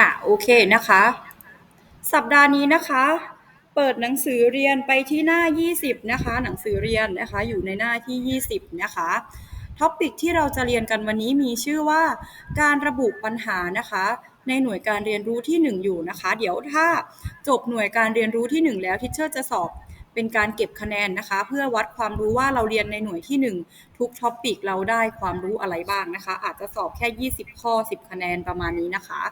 อะโอเคนะคะ สัปดาห์นี้นะคะ เปิดหนังสือเรียนไปที่หน้า 20 นะคะ หนังสือเรียนนะคะ อยู่ในหน้าที่ 20 นะคะท็อปิกที่เราจะเรียนกันวันนี้มีชื่อว่า การระบุปัญหานะคะ ในหน่วยการเรียนรู้ที่ 1 อยู่นะคะ เดี๋ยวถ้าจบหน่วยการเรียนรู้ที่ 1 แล้วทิเชอร์จะสอบเป็นการเก็บคะแนนนะคะ เพื่อวัดความรู้ว่าเราเรียนในหน่วยที่ 1 ทุกท็อปิกเราได้ความรู้อะไรบ้างนะคะ อาจจะสอบแค่ 20 ข้อ 10 คะแนนประมาณนี้นะคะ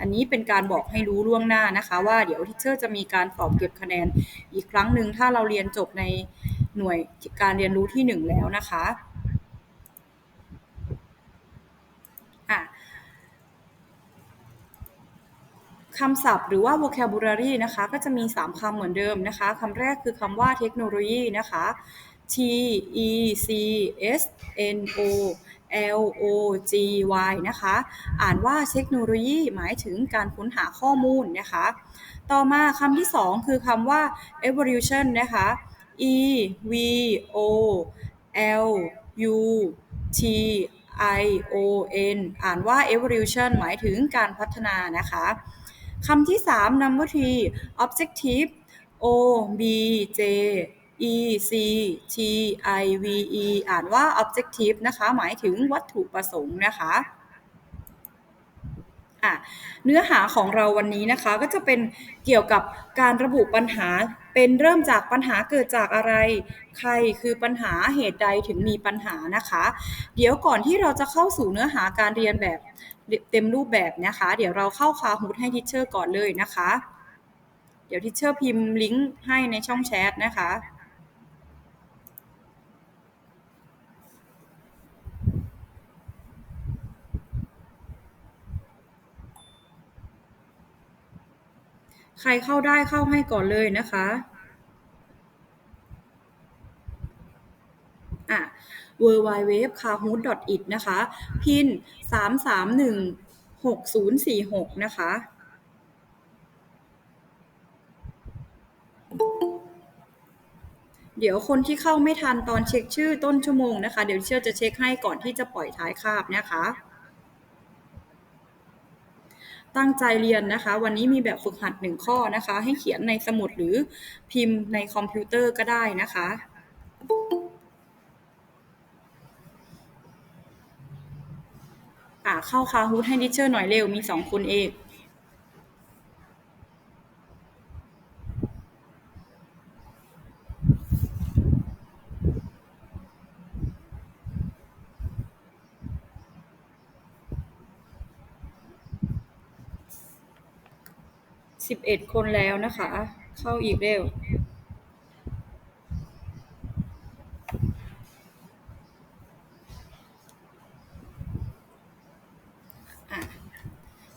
อันนี้เป็นการบอกให้รู้ล่วงหน้านะคะว่าเดี๋ยวทิเชอร์จะมีการสอบเก็บคะแนนอีกครั้งหนึ่งถ้าเราเรียนจบในหน่วยการเรียนรู้ที่ 1 แล้วนะคะอะคำศัพท์หรือว่า vocabulary นะคะ ก็จะมี 3 คำเหมือนเดิมนะคะคำแรกคือคำว่าเทคโนโลยีนะคะ T E C S N O L O G Y นะคะ อ่านว่าเทคโนโลยีหมายถึงการค้นหาข้อมูลนะคะ ต่อมาคำที่ 2 คือคำว่า evolution นะคะ E V O L U T I O N อ่านว่า evolution หมายถึงการพัฒนานะคะคำที่ 3 number three objective O B J E C T I V E อ่านว่า objective นะคะ หมายถึงวัตถุประสงค์นะคะเนื้อหาของเราวันนี้นะคะก็จะเป็นเกี่ยวกับการระบุปัญหาเป็นเริ่มจากปัญหาเกิดจากอะไร ใครคือปัญหาเหตุใดถึงมีปัญหานะคะ เดี๋ยวก่อนที่เราจะเข้าสู่เนื้อหาการเรียนแบบเต็มรูปแบบนะคะ เดี๋ยวเราเข้าคาฮูดให้ทิเชอร์ก่อนเลยนะคะ เดี๋ยวทิเชอร์พิมพ์ลิงก์ให้ในช่องแชทนะคะ ใครเข้าได้เข้าให้ก่อนเลยนะคะอะ w w w k a h o o t i t นะคะ พิน 3316046 นะคะ เดี๋ยวคนที่เข้าไม่ทันตอนเช็คชื่อต้นชั่วโมงนะคะ เดี๋ยวเชื่อจะเช็คให้ก่อนที่จะปล่อยท้ายคาบนะคะ ตั้งใจเรียนนะคะ วันนี้มีแบบฝึกหัดหนึ่งข้อนะคะ ให้เขียนในสมุดหรือพิมพ์ในคอมพิวเตอร์ก็ได้นะคะ อ่าเข้าคาฮูดให้ดิเชอร์หน่อยเร็วมีสองคนเอง สิบเอ็ดคนแล้วนะคะ เข้าอีกเร็ว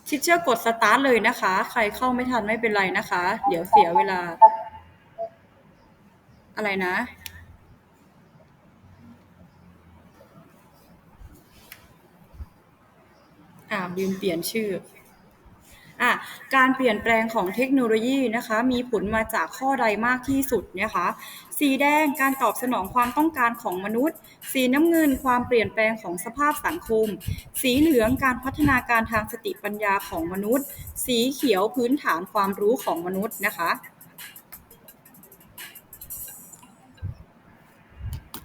ชิดเชื่อกดสตาร์ทเลยนะคะ ใครเข้าไม่ทันไม่เป็นไรนะคะ เดี๋ยวเสียเวลา อะไรนะอ่าลืมเปลี่ยนชื่อ อะการเปลี่ยนแปลงของเทคโนโลยีนะคะ มีผลมาจากข้อใดมากที่สุดนะคะ สีแดงการตอบสนองความต้องการของมนุษย์ สีน้ำเงินความเปลี่ยนแปลงของสภาพสังคม สีเหลืองการพัฒนาการทางสติปัญญาของมนุษย์ สีเขียวพื้นฐานความรู้ของมนุษย์นะคะ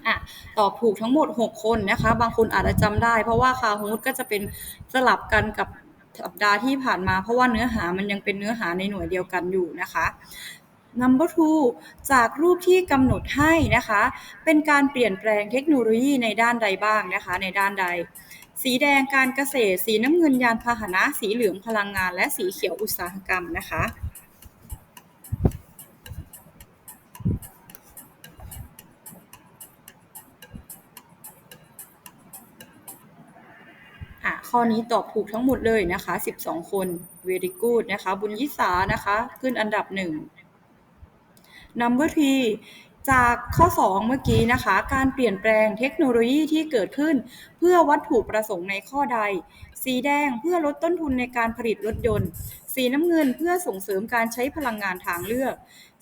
อะตอบถูกทั้งหมด 6 คนนะคะ บางคนอาจจะจำได้ เพราะว่าคาฮูดก็จะเป็นสลับกันกับ สัปดาห์ที่ผ่านมาเพราะว่าเนื้อหามันยังเป็นเนื้อหาในหน่วยเดียวกันอยู่นะคะ number two จากรูปที่กำหนดให้นะคะ เป็นการเปลี่ยนแปลงเทคโนโลยีในด้านใดบ้างนะคะ ในด้านใด สีแดงการเกษตร สีน้ำเงินยานพาหนะ สีเหลืองพลังงาน และสีเขียวอุตสาหกรรมนะคะ ข้อนี้ตอบถูกทั้งหมดเลยนะคะ 12 คน very good นะคะ บุญยิสานะคะ ขึ้นอันดับหนึ่ง number t จากข้อ 2 เมื่อกี้นะคะ การเปลี่ยนแปลงเทคโนโลยีที่เกิดขึ้น เพื่อวัตถุประสงค์ในข้อใด สีแดงเพื่อลดต้นทุนในการผลิตรถยนต์ สีน้ำเงินเพื่อส่งเสริมการใช้พลังงานทางเลือก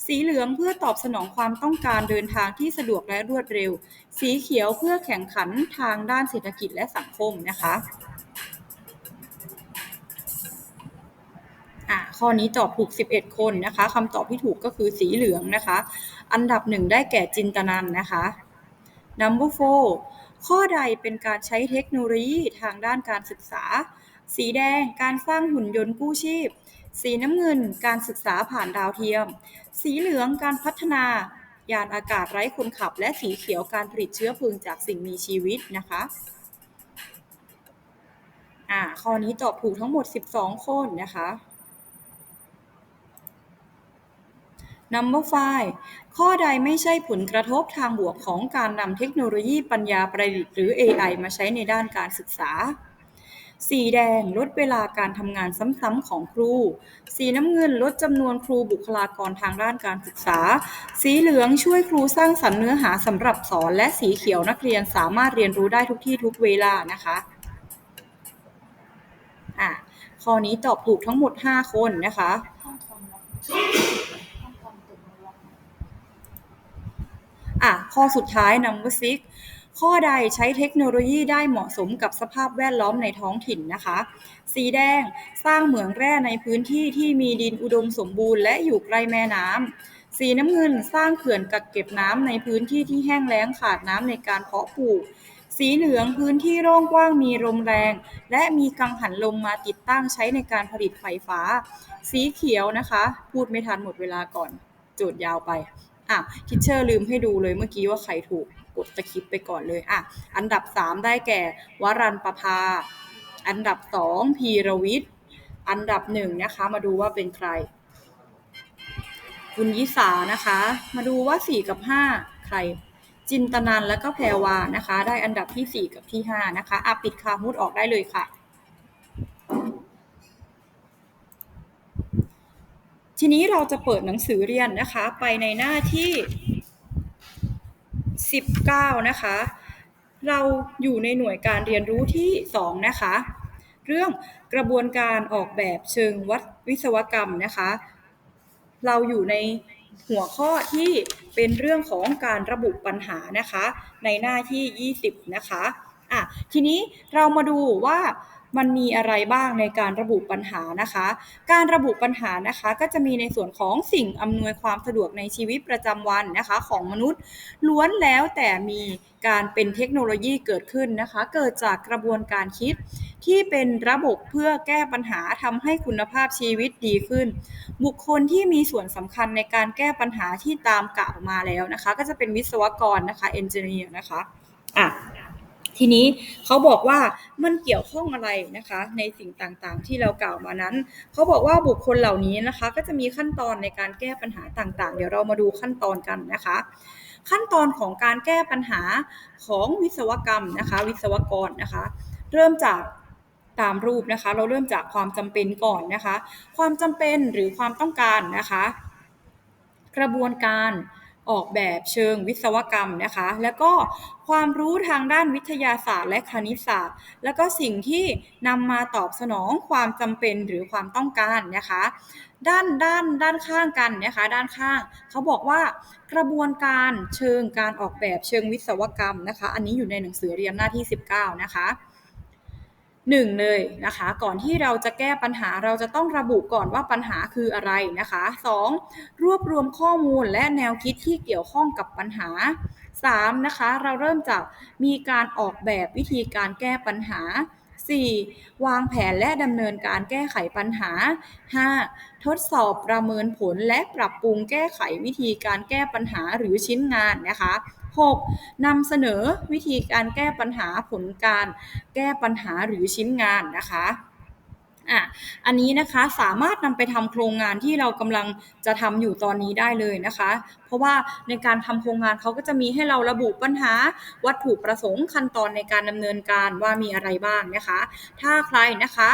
สีเหลืองเพื่อตอบสนองความต้องการเดินทางที่สะดวกและรวดเร็ว สีเขียวเพื่อแข่งขันทางด้านเศรษฐกิจและสังคมนะคะ อะข้อนี้ตอบถูก 11 คนนะคะคำตอบที่ถูกก็คือสีเหลืองนะคะ อันดับหนึ่งได้แก่จินตนันนะคะ number four ข้อใดเป็นการใช้เทคโนโลยีทางด้านการศึกษา สีแดงการสร้างหุ่นยนต์กู้ชีพ สีน้ำเงินการศึกษาผ่านดาวเทียม สีเหลืองการพัฒนายานอากาศไร้คนขับ และสีเขียวการผลิตเชื้อเพลิงจากสิ่งมีชีวิตนะคะอ่าข้อนี้ตอบถูกทั้งหมด 12 คนนะคะ Number 5 ข้อใดไม่ใช่ผลกระทบทางบวกของการนำเทคโนโลยีปัญญาประดิษฐ์หรือ AI มาใช้ในด้านการศึกษา สีแดงลดเวลาการทำงานซ้ำๆของครู สีน้ำเงินลดจำนวนครูบุคลากรทางด้านการศึกษา สีเหลืองช่วยครูสร้างสรรค์เนื้อหาสำหรับสอน และสีเขียวนักเรียนสามารถเรียนรู้ได้ทุกที่ทุกเวลานะคะอะข้อนี้ตอบถูกทั้งหมด 5 คนนะคะ อะข้อสุดท้าย number six ข้อใดใช้เทคโนโลยีได้เหมาะสมกับสภาพแวดล้อมในท้องถิ่นนะคะ สีแดงสร้างเหมืองแร่ในพื้นที่ที่มีดินอุดมสมบูรณ์และอยู่ใกล้แม่น้ำสีน้ำเงินสร้างเขื่อนกักเก็บน้ำในพื้นที่ที่แห้งแล้งขาดน้ำในการเพาะปลูก สีเหลืองพื้นที่โล่งกว้างมีลมแรง และมีกังหันลมมาติดตั้งใช้ในการผลิตไฟฟ้า สีเขียวนะคะ พูดไม่ทันหมดเวลาก่อน โจทย์ยาวไป อะทิเชอร์ลืมให้ดูเลยเมื่อกี้ว่าใครถูกกดตะคริปไปก่อนเลยอะอันดับ 3 ได้แก่ วรันประภา อันดับ 2 พีรวิทย์ อันดับ 1 นะคะ มาดูว่าเป็นใคร คุณยิสานะคะ มาดูว่า 4 กับ 5 ใคร จินตนันแล้วก็แพรวานะคะ ได้อันดับที่ 4 กับที่ 5 นะคะอะปิดคามูดออกได้เลยค่ะ ทีนี้เราจะเปิดหนังสือเรียนนะคะ ไปในหน้าที่ 19 นะคะ เราอยู่ในหน่วยการเรียนรู้ที่ 2 นะคะ เรื่องกระบวนการออกแบบเชิงวัดวิศวกรรมนะคะ เราอยู่ในหัวข้อที่เป็นเรื่องของการระบุปัญหานะคะ ในหน้าที่ 20 นะคะอะทีนี้เรามาดูว่า มันมีอะไรบ้างในการระบุปัญหานะคะ การระบุปัญหานะคะ ก็จะมีในส่วนของสิ่งอำนวยความสะดวกในชีวิตประจำวันนะคะ ของมนุษย์ ล้วนแล้วแต่มีการเป็นเทคโนโลยีเกิดขึ้นนะคะ เกิดจากกระบวนการคิดที่เป็นระบบเพื่อแก้ปัญหาทำให้คุณภาพชีวิตดีขึ้น บุคคลที่มีส่วนสำคัญในการแก้ปัญหาที่ตามกล่าวมาแล้วนะคะ ก็จะเป็นวิศวกรนะคะเอนจิเนียร์นะคะอะ ทีนี้เขาบอกว่ามันเกี่ยวข้องอะไรนะคะ ในสิ่งต่างๆ ที่เรากล่าวมานั้น เขาบอกว่าบุคคลเหล่านี้นะคะ ก็จะมีขั้นตอนในการแก้ปัญหาต่างๆ เดี๋ยวเรามาดูขั้นตอนกันนะคะ ขั้นตอนของการแก้ปัญหาของวิศวกรรมนะคะ วิศวกรนะคะ เริ่มจากตามรูปนะคะ เราเริ่มจากความจำเป็นก่อนนะคะ ความจำเป็นหรือความต้องการนะคะ กระบวนการ ออกแบบเชิงวิศวกรรมนะคะ แล้วก็ความรู้ทางด้านวิทยาศาสตร์และคณิตศาสตร์ แล้วก็สิ่งที่นำมาตอบสนองความจำเป็นหรือความต้องการนะคะ ด้านด้านด้านข้างกันนะคะ ด้านข้างเขาบอกว่ากระบวนการเชิงการออกแบบเชิงวิศวกรรมนะคะ อันนี้อยู่ในหนังสือเรียนหน้าที่ 19 นะคะ หนึ่งเลยนะคะ ก่อนที่เราจะแก้ปัญหาเราจะต้องระบุก่อนว่าปัญหาคืออะไรนะคะสองรวบรวมข้อมูลและแนวคิดที่เกี่ยวข้องกับปัญหา 3. นะคะเราเริ่มจากมีการออกแบบวิธีการแก้ปัญหา 4. วางแผนและดำเนินการแก้ไขปัญหา 5. ทดสอบประเมินผลและปรับปรุงแก้ไขวิธีการแก้ปัญหาหรือชิ้นงานนะคะ 6. นำเสนอวิธีการแก้ปัญหาผลการแก้ปัญหาหรือชิ้นงานนะคะอะอันนี้นะคะสามารถนำไปทำโครงงานที่เรากำลังจะทำอยู่ตอนนี้ได้เลยนะคะ เพราะว่าในการทำโครงงานเขาก็จะมีให้เราระบุปัญหาวัตถุประสงค์ขั้นตอนในการดำเนินการว่ามีอะไรบ้างนะคะ ถ้าใครนะคะ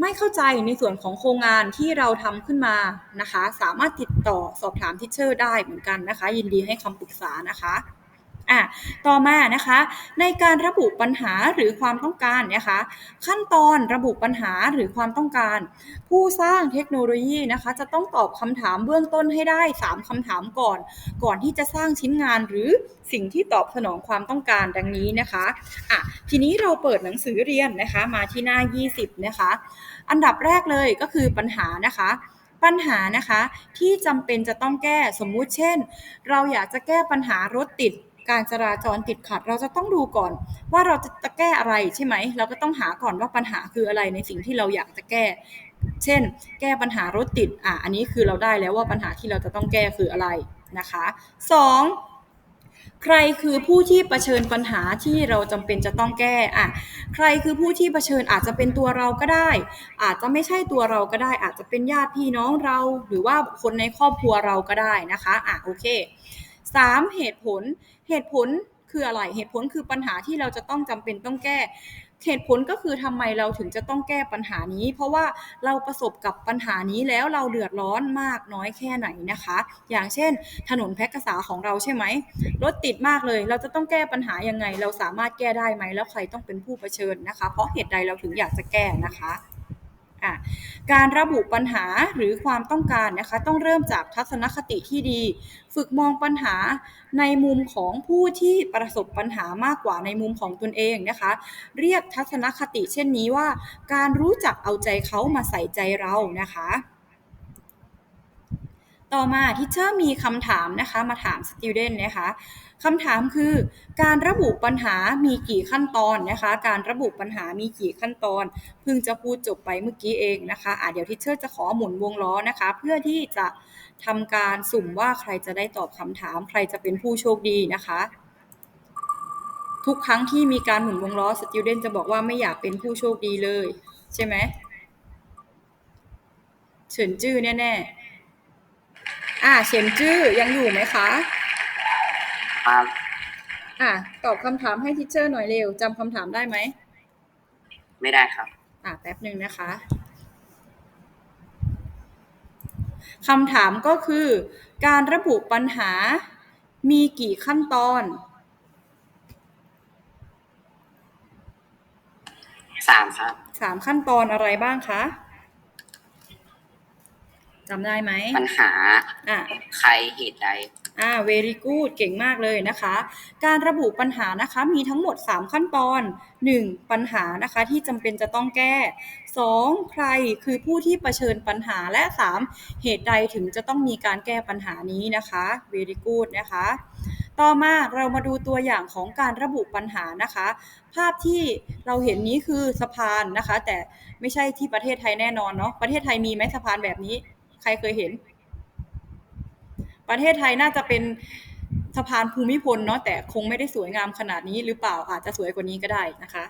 ไม่เข้าใจในส่วนของโครงงานที่เราทำขึ้นมานะคะ สามารถติดต่อสอบถามทิเชอร์ได้เหมือนกันนะคะ ยินดีให้คำปรึกษานะคะ อะต่อมานะคะ ในการระบุปัญหาหรือความต้องการนะคะ ขั้นตอนระบุปัญหาหรือความต้องการ ผู้สร้างเทคโนโลยีนะคะ จะต้องตอบคำถามเบื้องต้นให้ได้ 3คำถามก่อน ก่อนที่จะสร้างชิ้นงานหรือสิ่งที่ตอบสนองความต้องการดังนี้นะคะอะทีนี้เราเปิดหนังสือเรียนนะคะ มาที่หน้า 20 นะคะ อันดับแรกเลยก็คือปัญหานะคะปัญหานะคะที่จำเป็นจะต้องแก้สมมุติเช่น เราอยากจะแก้ปัญหารถติด การจราจรติดขัด เราจะต้องดูก่อน ว่าเราจะจะแก้อะไรใช่ไหม เราก็ต้องหาก่อนว่าปัญหาคืออะไรในสิ่งที่เราอยากจะแก้ เช่น แก้ปัญหารถติดอะอันนี้คือเราได้แล้วว่าปัญหาที่เราจะต้องแก้คืออะไรนะคะสองใครคือผู้ที่เผชิญปัญหาที่เราจำเป็นจะต้องแก้อะใครคือผู้ที่เผชิญอาจจะเป็นตัวเราก็ได้ อาจจะไม่ใช่ตัวเราก็ได้ อาจจะเป็นญาติพี่น้องเรา หรือว่าคนในครอบครัวเราก็ได้นะคะอะโอเค สามเหตุผล เหตุผลคืออะไร เหตุผลคือปัญหาที่เราจะต้องจำเป็นต้องแก้ เหตุผลก็คือทำไมเราถึงจะต้องแก้ปัญหานี้ เพราะว่าเราประสบกับปัญหานี้แล้วเราเดือดร้อนมากน้อยแค่ไหนนะคะ อย่างเช่น ถนนแพร่กษาของเราใช่ไหมรถติดมากเลย เราจะต้องแก้ปัญหายังไง เราสามารถแก้ได้ไหมแล้วใครต้องเป็นผู้เผชิญนะคะ เพราะเหตุใดเราถึงอยากจะแก้นะคะ อะการระบุปัญหาหรือความต้องการนะคะ ต้องเริ่มจากทัศนคติที่ดี ฝึกมองปัญหาในมุมของผู้ที่ประสบปัญหามากกว่าในมุมของตนเองนะคะ เรียกทัศนคติเช่นนี้ว่า การรู้จักเอาใจเขามาใส่ใจเรานะคะ ต่อมาที่เชอร์มีคำถามนะคะ มาถาม student นะคะคำถามคือ การระบุปัญหามีกี่ขั้นตอนนะคะ การระบุปัญหามีกี่ขั้นตอน เพิ่งจะพูดจบไปเมื่อกี้เองนะคะอะเดี๋ยวที่เชอร์จะขอหมุนวงล้อนะคะ เพื่อที่จะทำการสุ่มว่าใครจะได้ตอบคำถาม ใครจะเป็นผู้โชคดีนะคะทุกครั้งที่มีการหมุนวงล้อ student จะบอกว่าไม่อยากเป็นผู้โชคดีเลย ใช่ไหมเฉินจื้อแน่ ๆ อ่าเฉินจื้อยังอยู่ไหมคะ ครับอะตอบคำถามให้ทิเชอร์หน่อยเร็วจำคำถามได้ไหม ไม่ได้ครับ อะแป๊บหนึ่งนะคะคำถามก็คือ การระบุปัญหามีกี่ขั้นตอน สามครับ สามขั้นตอนอะไรบ้างคะ จำได้ไหมปัญหาอะใครเหตุใดอ่า very good เก่งมากเลยนะคะ การระบุปัญหานะคะมีทั้งหมด 3 ขั้นตอน 1. ปัญหานะคะที่จำเป็นจะต้องแก้ 2. ใครคือผู้ที่เผชิญปัญหาและ 3. เหตุใดถึงจะต้องมีการแก้ปัญหานี้นะคะ very good นะคะ ต่อมาเรามาดูตัวอย่างของการระบุปัญหานะคะ ภาพที่เราเห็นนี้คือสะพานนะคะ แต่ไม่ใช่ที่ประเทศไทยแน่นอนเนาะประเทศไทยมีไหมสะพานแบบนี้ใค รเคยเห็น ประเทศไทยน่าจะเป็นสะพานภูมิพลเนาะแต่คงไม่ได้สวยงามขนาดนี้หรือเปล่าอาจจะสวยกว่านี้ก็ได้นะคะ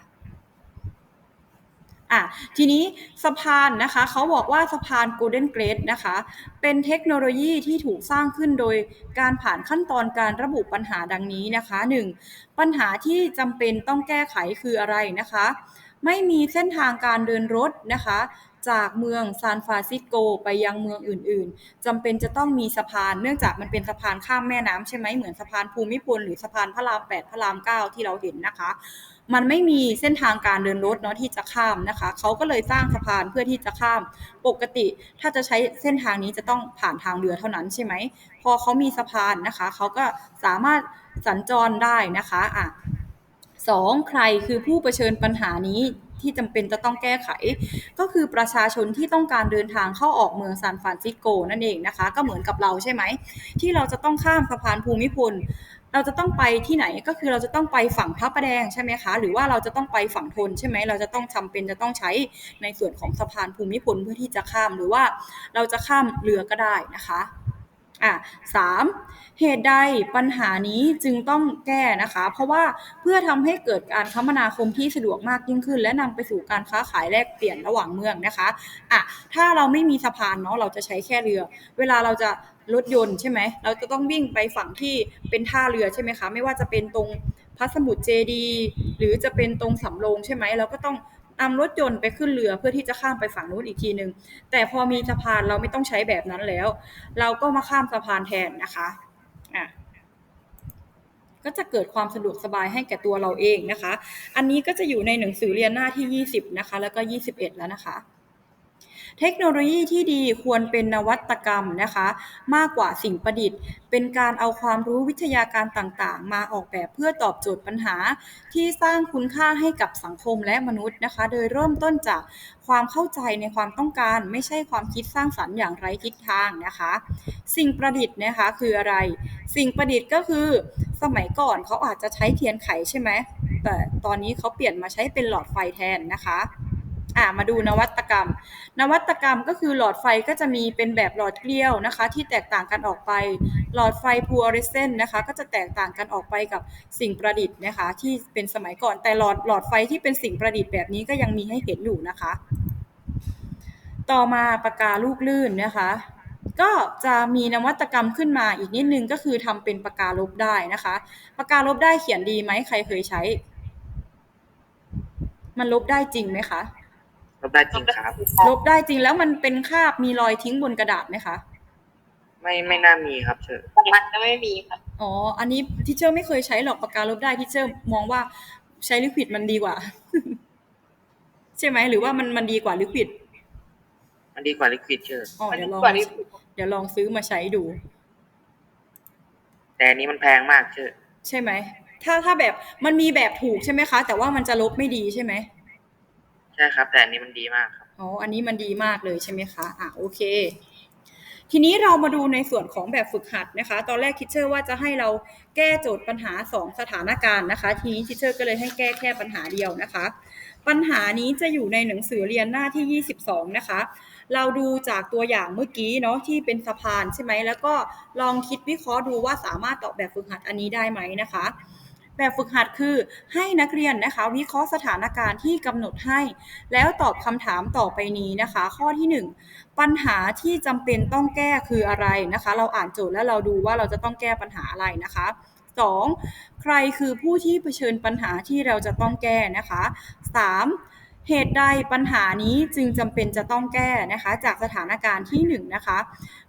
อะทีนี้สะพานนะคะเขาบอกว่าสะพาน Golden Gate นะคะ เป็นเทคโนโลยีที่ถูกสร้างขึ้นโดยการผ่านขั้นตอนการระบุปัญหาดังนี้นะคะ 1. ปัญหาที่จำเป็นต้องแก้ไขคืออะไรนะคะ ไม่มีเส้นทางการเดินรถนะคะ จากเมืองซานฟรานซิสโกไปยังเมืองอื่น ๆจำเป็นจะต้องมีสะพาน เนื่องจากมันเป็นสะพานข้ามแม่น้ำใช่ไหมเหมือนสะพานภูมิพลหรือสะพานพระราม 8 พระราม 9 ที่เราเห็นนะคะ มันไม่มีเส้นทางการเดินรถเนาะที่จะข้ามนะคะ เขาก็เลยสร้างสะพานเพื่อที่จะข้าม ปกติถ้าจะใช้เส้นทางนี้จะต้องผ่านทางเรือเท่านั้นใช่ไหม พอเขามีสะพานนะคะ เขาก็สามารถสัญจรได้นะคะอะสองใครคือผู้เผชิญปัญหานี้ ที่จำเป็นจะต้องแก้ไข ก็คือประชาชนที่ต้องการเดินทางเข้าออกเมืองซานฟรานซิสโกนั่นเองนะคะ ก็เหมือนกับเราใช่ไหม ที่เราจะต้องข้ามสะพานภูมิพลเราจะต้องไปที่ไหนก็คือเราจะต้องไปฝั่งพระประแดงใช่ไหมคะ หรือว่าเราจะต้องไปฝั่งทนใช่ไหมเราจะต้องจำเป็นจะต้องใช้ในส่วนของสะพานภูมิพลเพื่อที่จะข้ามหรือว่าเราจะข้ามเรือก็ได้นะคะ อะสามเหตุใดปัญหานี้จึงต้องแก้นะคะ เพราะว่าเพื่อทำให้เกิดการคมนาคมที่สะดวกมากยิ่งขึ้น และนำไปสู่การค้าขายแลกเปลี่ยนระหว่างเมืองนะคะอะถ้าเราไม่มีสะพานเนาะเราจะใช้แค่เรือ เวลาเราจะรถยนต์ใช่ไหมเราจะต้องวิ่งไปฝั่งที่เป็นท่าเรือใช่ไหมคะ ไม่ว่าจะเป็นตรงพระสมุทรเจดี หรือจะเป็นตรงสำโรงใช่ไหมเราก็ต้อง นำรถยนต์ไปขึ้นเรือเพื่อที่จะข้ามไปฝั่งนู้นอีกทีหนึ่งแต่พอมีสะพานเราไม่ต้องใช้แบบนั้นแล้ว เราก็มาข้ามสะพานแทนนะคะอะก็จะเกิดความสะดวกสบายให้แก่ตัวเราเองนะคะ อันนี้ก็จะอยู่ในหนังสือเรียนหน้าที่ 20 นะคะ แล้วก็ 21 แล้วนะคะ เทคโนโลยีที่ดีควรเป็นนวัตกรรมนะคะ มากกว่าสิ่งประดิษฐ์ เป็นการเอาความรู้วิทยาการต่างๆ มาออกแบบเพื่อตอบโจทย์ปัญหา ที่สร้างคุณค่าให้กับสังคมและมนุษย์นะคะ โดยเริ่มต้นจากความเข้าใจในความต้องการ ไม่ใช่ความคิดสร้างสรรค์อย่างไร้ทิศทางนะคะ สิ่งประดิษฐ์นะคะคืออะไร สิ่งประดิษฐ์ก็คือสมัยก่อนเขาอาจจะใช้เทียนไขใช่ไหมแต่ตอนนี้เขาเปลี่ยนมาใช้เป็นหลอดไฟแทนนะคะ อ่ามาดูนวัตกรรม นวัตกรรมก็คือหลอดไฟก็จะมีเป็นแบบหลอดเกลียวนะคะ ที่แตกต่างกันออกไป หลอดไฟฟลูออเรสเซนนะคะ ก็จะแตกต่างกันออกไปกับสิ่งประดิษฐ์นะคะ ที่เป็นสมัยก่อนแต่หลอดหลอดไฟที่เป็นสิ่งประดิษฐ์แบบนี้ก็ยังมีให้เห็นอยู่นะคะ ต่อมาปากกาลูกลื่นนะคะก็จะมีนวัตกรรมขึ้นมาอีกนิดนึงก็คือทำเป็นปากกาลบได้นะคะ ปากกาลบได้เขียนดีไหมใครเคยใช้ มันลบได้จริงไหมคะ ลบได้จริงครับ ลบได้จริงแล้วมันเป็นคราบมีรอยทิ้งบนกระดาษไหมคะไม่ไม่น่ามีครับเชิญมันก็ไม่มีค่ะอ๋ออันนี้ทิเชอร์ไม่เคยใช้หรอกปากกาลบได้ทิเชอร์มองว่าใช้ลิควิดมันดีกว่า ใช่ไหมหรือว่ามันมันดีกว่าลิควิดมันดีกว่าลิควิดเชิญอ๋อมันเดี๋ยวลองกว่านี้เดี๋ยวลองซื้อมาใช้ดู แต่อันนี้มันแพงมากเชิญใช่ไหมถ้าถ้าแบบมันมีแบบถูกใช่ไหมคะ แต่ว่ามันจะลบไม่ดีใช่ไหม ใช่ครับ แต่อันนี้มันดีมากครับอ๋ออันนี้มันดีมากเลยใช่ไหมคะอะโอเค ทีนี้เรามาดูในส่วนของแบบฝึกหัดนะคะ ตอนแรกทิเชอร์ว่าจะให้เราแก้โจทย์ปัญหา 2 สถานการณ์นะคะ ทีนี้ทิเชอร์ก็เลยให้แก้แค่ปัญหาเดียวนะคะ ปัญหานี้จะอยู่ในหนังสือเรียนหน้าที่ 22 นะคะเราดูจากตัวอย่างเมื่อกี้เนาะที่เป็นสะพานใช่ไหมแล้วก็ลองคิดวิเคราะห์ดูว่าสามารถตอบแบบฝึกหัดอันนี้ได้ไหมนะคะ แบบฝึกหัดคือให้นักเรียนนะคะ วิเคราะห์สถานการณ์ที่กำหนดให้ แล้วตอบคำถามต่อไปนี้นะคะ ข้อที่ 1 ปัญหาที่จำเป็นต้องแก้คืออะไรนะคะ เราอ่านโจทย์แล้วเราดูว่าเราจะต้องแก้ปัญหาอะไรนะคะ 2. ใครคือผู้ที่เผชิญปัญหาที่เราจะต้องแก้นะคะ 3. เหตุใดปัญหานี้จึงจำเป็นจะต้องแก้นะคะ จากสถานการณ์ที่1นะคะ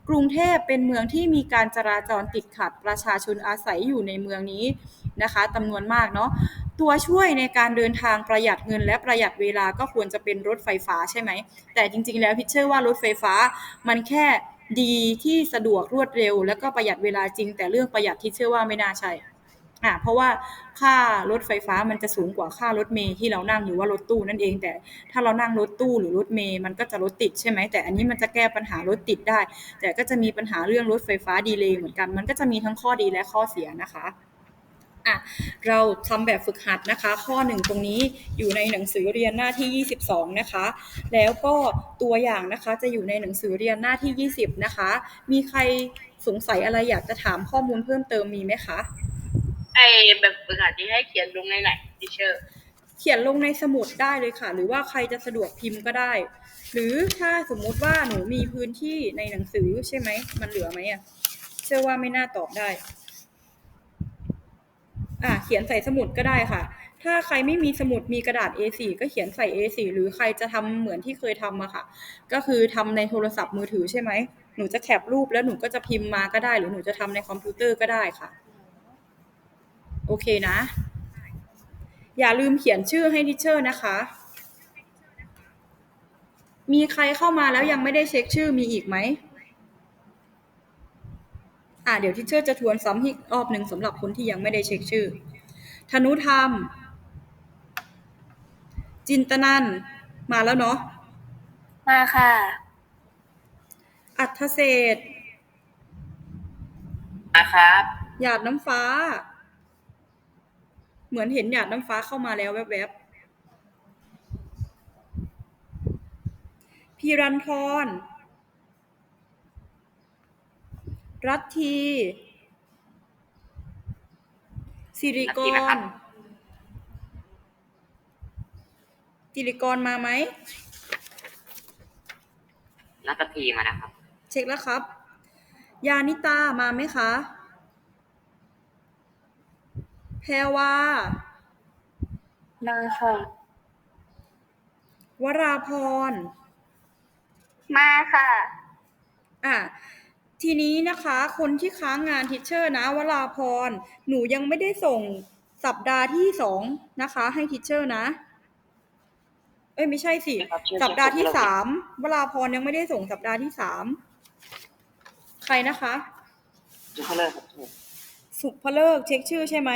กรุงเทพเป็นเมืองที่มีการจราจรติดขัดประชาชนอาศัยอยู่ในเมืองนี้ นะคะจำนวนมากเนาะตัวช่วยในการเดินทางประหยัดเงินและประหยัดเวลาก็ควรจะเป็นรถไฟฟ้าใช่ไหม แต่จริงๆ แล้วพิเชอร์ว่ารถไฟฟ้ามันแค่ดีที่สะดวกรวดเร็ว แล้วก็ประหยัดเวลาจริง แต่เรื่องประหยัดที่เชื่อว่าไม่น่าใช่อะเพราะว่าค่ารถไฟฟ้ามันจะสูงกว่าค่ารถเมล์ที่เรานั่งหรือว่ารถตู้นั่นเอง แต่ถ้าเรานั่งรถตู้หรือรถเมล์มันก็จะรถติดใช่ไหมแต่อันนี้มันจะแก้ปัญหารถติดได้ แต่ก็จะมีปัญหาเรื่องรถไฟฟ้าดีเลย์เหมือนกัน มันก็จะมีทั้งข้อดีและข้อเสียนะคะ อะเราทำแบบฝึกหัดนะคะ ข้อหนึ่งตรงนี้อยู่ในหนังสือเรียนหน้าที่ 22 นะคะ แล้วก็ตัวอย่างนะคะจะอยู่ในหนังสือเรียนหน้าที่ 20 นะคะ มีใครสงสัยอะไรอยากจะถามข้อมูลเพิ่มเติมมีไหมคะไอแบบฝึกหัดที่ให้เขียนลงในไหนดิเชอร์เขียนลงในสมุดได้เลยค่ะ หรือว่าใครจะสะดวกพิมพ์ก็ได้ หรือถ้าสมมุติว่าหนูมีพื้นที่ในหนังสือใช่ไหม มันเหลือไหมอะ เชื่อว่าไม่น่าตอบได้ อะเขียนใส่สมุดก็ได้ค่ะ ถ้าใครไม่มีสมุดมีกระดาษ A4 ก็เขียนใส่ A4 หรือใครจะทำเหมือนที่เคยทำมาค่ะ ก็คือทำในโทรศัพท์มือถือใช่ไหม หนูจะแคปรูปแล้วหนูก็จะพิมพ์มาก็ได้ หรือหนูจะทำในคอมพิวเตอร์ก็ได้ค่ะ โอเคนะ อย่าลืมเขียนชื่อให้ทิเชอร์นะคะ มีใครเข้ามาแล้วยังไม่ได้เช็คชื่อมีอีกไหม อ่าเดี๋ยวทิเชอร์จะทวนซ้ำอีกรอบหนึ่งสำหรับคนที่ยังไม่ได้เช็คชื่อ ธนุธรรม จินตนันมาแล้วเนาะ มาค่ะ อัธเศษนะครับ หยาดน้ำฟ้า เหมือนเห็นหยาดน้ำฟ้าเข้ามาแล้วแวบๆพีรันทร รัตทีสิริกรัตทีนะครัรบสิริกรมาไหมนัตทีมานะครับ เช็คแล้วครับ ยานิตามาไหมคะ แพรวามาค่ะ วราพร มาค่ะ อะ ทีนี้นะคะคนที่ค้างงานทิเชอร์นะวราพร หนูยังไม่ได้ส่งสัปดาห์ที่สองนะคะ ให้ทิเชอร์นะ เอ้ยไม่ใช่สิ ครับเชิญสัปดาห์ที่เชิญสามวราพรยังไม่ได้ส่งสัปดาห์ที่สามใครนะคะจุดเขาเลิกครับเชิญสุภเลิกษ์เช็คชื่อใช่ไหม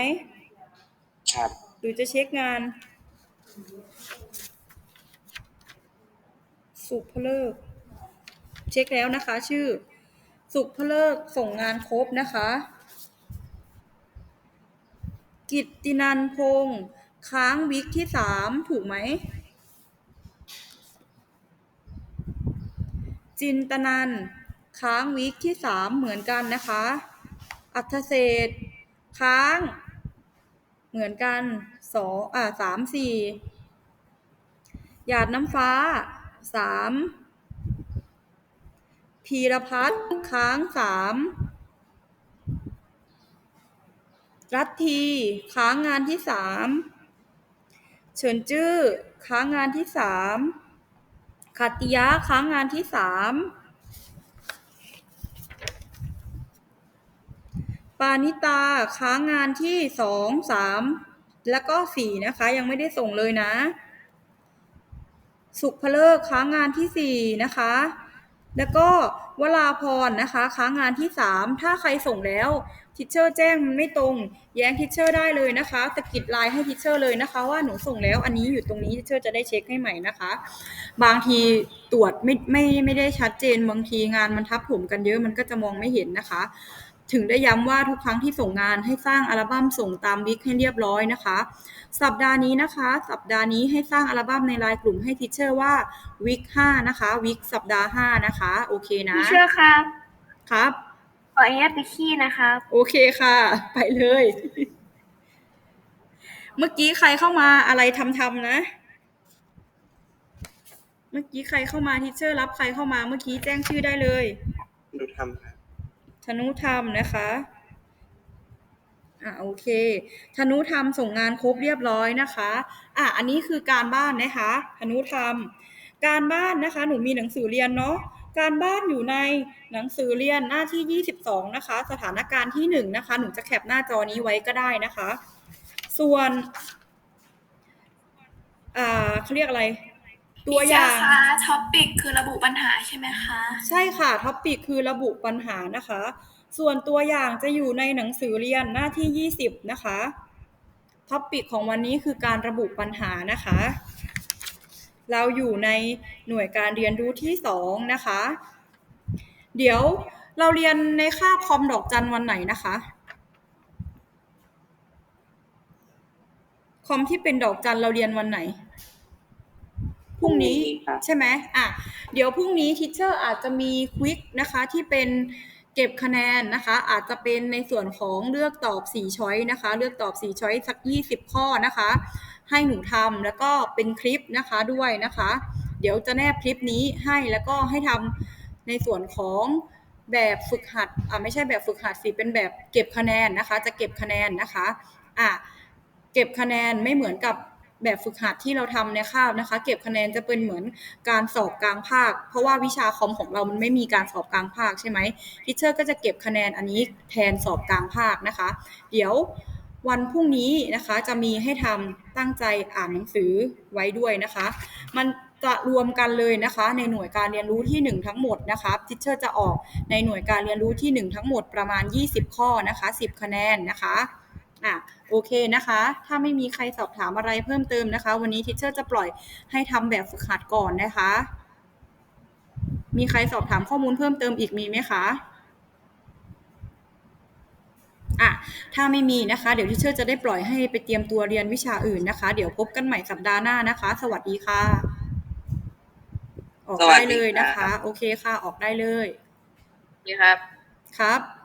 ครับ หรือจะเช็คงาน สุภเลิกษ์เช็คแล้วนะคะ ชื่อ สุภเลิกส่งงานครบนะคะ กิตตินันพงษ์ค้างวิกที่สามถูกไหม จินตนันค้างวิกที่สามเหมือนกันนะคะ อัธเศษค้าง เหมือนกันสองอ่าสามสี่หยาดน้ำฟ้าสาม พีรพัฒน์ค้างสามรัตทีค้างงานที่สามเฉินจื้อค้างงานที่สามขัตติยะค้างงานที่สามปานิตาค้างงานที่สองสามแล้วก็สี่นะคะ ยังไม่ได้ส่งเลยนะ สุภเลิกค้างงานที่สี่นะคะ แล้วก็วลาพรนะคะ ค้างงานที่สามถ้าใครส่งแล้วทิชเชอร์แจ้งไม่ตรง แย้งทิชเชอร์ได้เลยนะคะสะกิดไลน์ให้ทิชเชอร์เลยนะคะ ว่าหนูส่งแล้วอันนี้อยู่ตรงนี้ทิชเชอร์จะได้เช็คให้ใหม่นะคะ บางทีตรวจไม่ไม่ไม่ได้ชัดเจน บางทีงานมันทับถมกันเยอะมันก็จะมองไม่เห็นนะคะ ถึงได้ย้ำว่าทุกครั้งที่ส่งงานให้สร้างอัลบั้มส่งตามวิกให้เรียบร้อยนะคะ สัปดาห์นี้นะคะ สัปดาห์นี้ให้สร้างอัลบั้มในไลน์กลุ่มให้ทิเชอร์ว่าวิก5นะคะวิกสัปดาห์5นะคะโอเคนะพี่เชื่อครับครับขออนุญาตไปขี้นะครับโอเคค่ะ ไปเลย เมื่อกี้ใครเข้ามาอะไรทำทำนะ เมื่อกี้ใครเข้ามาทิเชอร์รับใครเข้ามาเมื่อกี้แจ้งชื่อได้เลยดูทำครับ ธนุธรรมนะคะอ่าโอเค ธนุธรรมส่งงานครบเรียบร้อยนะคะอะอันนี้คือการบ้านนะคะ ธนุธรรม การบ้านนะคะ หนูมีหนังสือเรียนเนาะการบ้านอยู่ในหนังสือเรียนหน้าที่ 22 นะคะ สถานการณ์ที่ 1 นะคะ หนูจะแคปหน้าจอนี้ไว้ก็ได้นะคะ ส่วน อ่าเขาเรียกอะไร ตัวอย่างคะท็อปปิกคือระบุปัญหาใช่ไหมคะ ใช่ค่ะท็อปปิกคือระบุปัญหานะคะ ส่วนตัวอย่างจะอยู่ในหนังสือเรียนหน้าที่ 20 นะคะท็อปปิกของวันนี้คือการระบุปัญหานะคะ เราอยู่ในหน่วยการเรียนรู้ที่ 2 นะคะ เดี๋ยวเราเรียนในคาบคอมดอกจันวันไหนนะคะคอมที่เป็นดอกจันเราเรียนวันไหนพ รุ่งนี้พรุ่งนี้ครับใช่ไหมอะเดี๋ยวพรุ่งนี้ทิเชอร์อาจจะมีควิกนะคะที่เป็นเก็บคะแนนนะคะ อาจจะเป็นในส่วนของเลือกตอบ4ช้อยนะคะ เลือกตอบ4ช้อยสัก 20 ข้อนะคะ ให้หนูทำแล้วก็เป็นคลิปนะคะด้วยนะคะ เดี๋ยวจะแนบคลิปนี้ให้แล้วก็ให้ทำในส่วนของแบบฝึกหัดอ่าไม่ใช่แบบฝึกหัดสิเป็นแบบเก็บคะแนนนะคะ จะเก็บคะแนนนะคะอะเก็บคะแนนไม่เหมือนกับ แบบฝึกหัดที่เราทำในคาบนะคะ เก็บคะแนนจะเป็นเหมือนการสอบกลางภาค เพราะว่าวิชาคอมของเรามันไม่มีการสอบกลางภาคใช่ไหมทิเชอร์ก็จะเก็บคะแนนอันนี้แทนสอบกลางภาคนะคะ เดี๋ยววันพรุ่งนี้นะคะจะมีให้ทำตั้งใจอ่านหนังสือไว้ด้วยนะคะ มันจะรวมกันเลยนะคะ ในหน่วยการเรียนรู้ที่ 1 ทั้งหมดนะคะทิเชอร์จะออกในหน่วยการเรียนรู้ที่ 1 ทั้งหมดประมาณ 20 ข้อนะคะ 10 คะแนนนะคะ อะโอเคนะคะ ถ้าไม่มีใครสอบถามอะไรเพิ่มเติมนะคะ วันนี้ทิเชอร์จะปล่อยให้ทำแบบฝึกหัดก่อนนะคะ มีใครสอบถามข้อมูลเพิ่มเติมอีกมีไหมคะอะถ้าไม่มีนะคะ เดี๋ยวทิเชอร์จะได้ปล่อยให้ไปเตรียมตัวเรียนวิชาอื่นนะคะ เดี๋ยวพบกันใหม่สัปดาห์หน้านะคะ สวัสดีค่ะ ออกได้เลยนะคะ โอเคค่ะ ออกได้เลยนี่ครับ ครับ